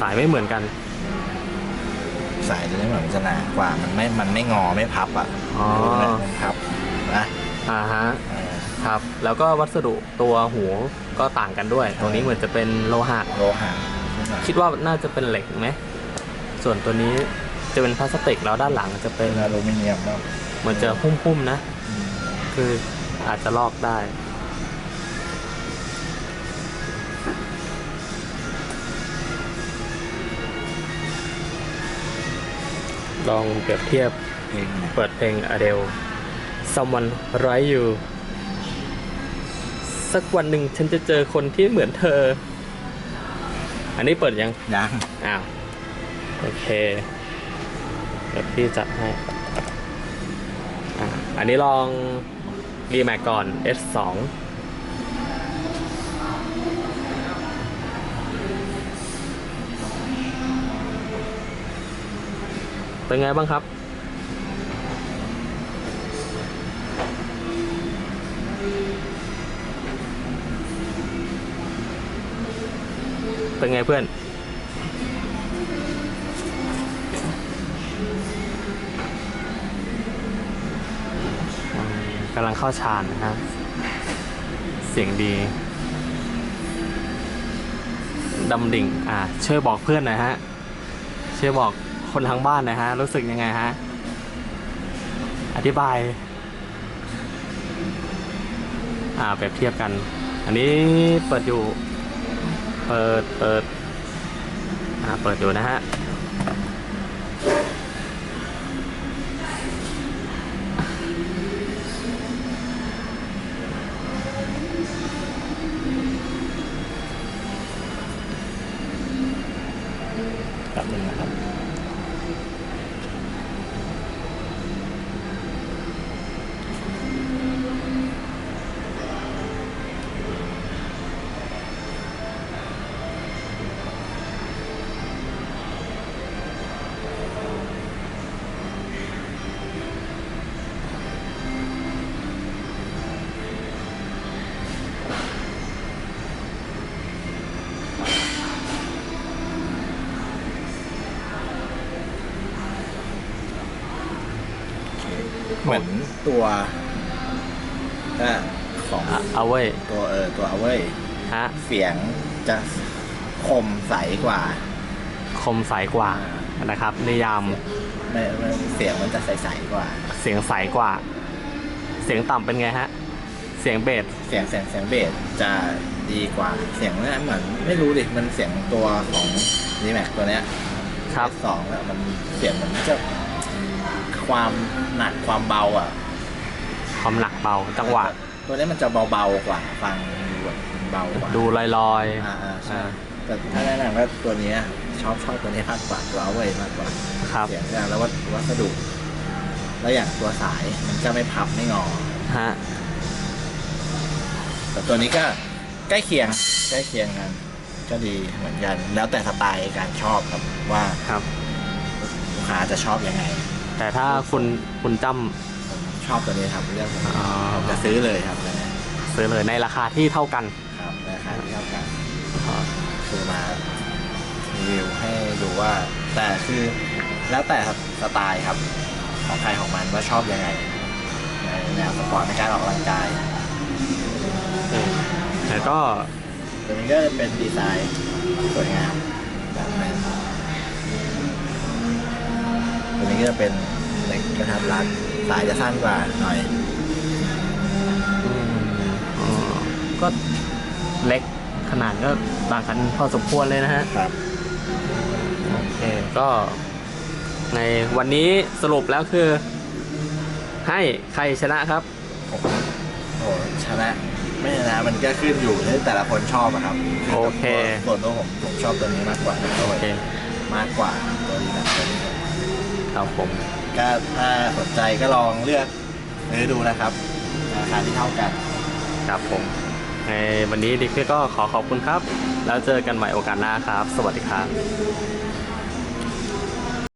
สายไม่เหมือนกัน สายตัวนี้เหมือนมันจะหนากว่ามันไม่มันไม่งอไม่พับอะอ๋อดูนะมันพับนะอ่าฮะ เออ ครับ แล้วก็วัสดุตัวหูก็ต่างกันด้วยตรงนี้เหมือนจะเป็นโลหะ โลหะขึ้นมาคิดว่าน่าจะเป็นเหล็กไหม ส่วนตัวนี้จะเป็นพลาสติกแล้วด้านหลังจะเป็เป็นนอลูมิเนียมเนาะเหมือนจะหุ้มๆนะอืมคืออาจจะลอกได้ ลองเปรียบเทียบเพลงเนี่ยเปิดเพลง Adele Someone Right You สักวันหนึ่งฉันจะเจอคนที่เหมือนเธอ อันนี้เปิดยัง ยังอ้าว โอเคเดี๋ยวพี่จัดให้อะอันนี้ลอง d m a x ก่อน S2 เป็นไงบ้างครับ เป็นไงเพื่อน กำลังเข้าฌานนะครับ เสียงดีดำดิ่ง อ่าช่วยบอกเพื่อนหน่อยฮะช่วยบอก คนทางบ้านหน่อยฮะ รู้สึกยังไงฮะ อธิบาย อ่าเปรียบเทียบกัน อันนี้เปิดอยู่ เปิดเปิด อ่า เปิดอยู่นะฮะแป๊บนึงนะครับ เหมือนตัวเอ่อของอะเอาไว้ยตัวเออตัวเอาเว้ยฮะเสียงจะคมใสกว่า คมใสกว่านะครับนิยามไม่ไม่เสียงมันจะใสๆกว่า เสียงใสกว่า เสียงต่ำเป็นไงฮะ เสียงเบสเสียงเสียงเสียงเบสจะดีกว่า เสียงเนี่ยเหมือนไม่รู้ดิมันเสียงตัวของดีแม็กตัวเนี้ยครับสองอะมันเสียงเหมือนจะ ความหนักความเบาอะ ความหนักเบาจังหวะ ตัวนี้มันจะเบาๆกว่าฟังดูแบบเบากว่าดูลอยลอยอ่าอ่าๆใช่อ่าแต่ถ้าแนะนำว่าตัวเนี้ยชอบชอบตัวนี้มากกว่าตัวเอาไว้มากกว่าครับเสียงดังแล้ววัสวัสดุ แล้วอย่างตัวสายมันจะไม่พับไม่งอ ฮะแต่ตัวนี้ก็ใกล้เคียงใกล้เคียงกัน ก็ดีเหมือนกัน แล้วแต่สไตล์การชอบครับว่าครับ ลูกค้าจะชอบยังไง แต่ถ้าคุณคุณจผมชอบตัวนี้ครับเรื่องผมอ๋อผมจะซื้อเลยครับตัวเนี้ยำซื้อเลยในราคาที่เท่ากัน ครับราคาที่เท่ากันอ๋อคือมารีวิวให้ดูว่า แต่คือแล้วแต่สไตล์ครับ ของใครของมันว่าชอบยังไงในแนวสปอร์ตในการออกกำลังกายแต่ก็ตัวนี้ก็จะเป็นดีไซน์สวยงามแบบนึงตั นี้ก็จะเป็นเล็กกระทัดรัดสายจะสั้นกว่าหน่อยอืมอ๋อก็เล็กขนาดก็ต่างกันพอสมควรเลยนะฮะ ครับ โอเค ก็ในวันนี้สรุปแล้วคือ ให้ใครชนะครับ โอ้โหโอ้โหชนะไม่ชนะมันก็ขึ้นอยู่ที่แต่ละคนชอบอะครับโอเค ส่วนตัวผมผมชอบตัวนี้มากกว่าโอเค มากกว่าตัวนี้แบบตัวนี้ ครับผม ก็ถ้าสนใจก็ลองเลือกซื้อดูนะครับราคาที่เท่ากันครับผมในวันนี้ดิกก็ขอขอบคุณครับ แล้วเจอกันใหม่โอกาสหน้าครับ สวัสดีครับ